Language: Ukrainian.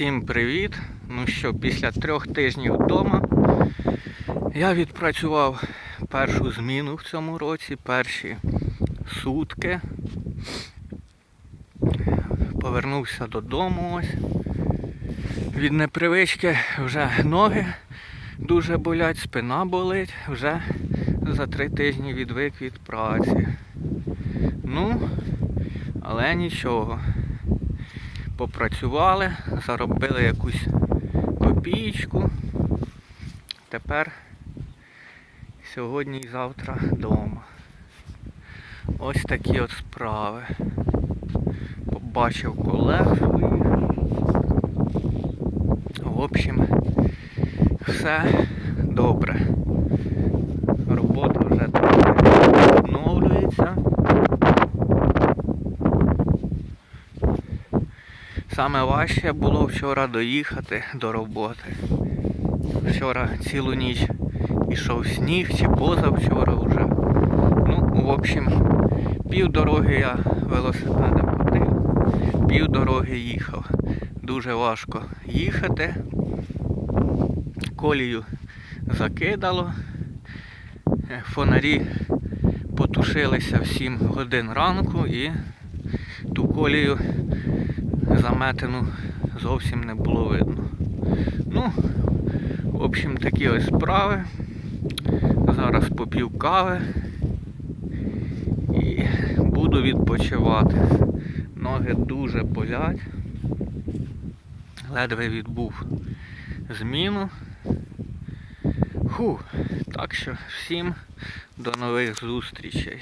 Всім привіт! Ну що, після трьох тижнів вдома я відпрацював першу зміну в цьому році, перші сутки. Повернувся додому ось. Від непривички вже ноги дуже болять, спина болить, вже за три тижні відвик від праці. Ну, але нічого попрацювали, заробили якусь копійку. Тепер сьогодні і завтра вдома. Ось такі от справи. Побачив колег своїх. В общем, все добре. Саме важче було вчора доїхати до роботи. Вчора цілу ніч ішов сніг чи позавчора вже. Ну, в общем, пів дороги я велосипедом ходив, пів дороги їхав. Дуже важко їхати. Колію закидало. Фонарі потушилися в 7 годин ранку і ту колію заметену зовсім не було видно. Ну, в общем, такі ось справи. Зараз поп'ю кави і буду відпочивати. Ноги дуже болять. Ледве відбув зміну. Фу, так що всім до нових зустрічей.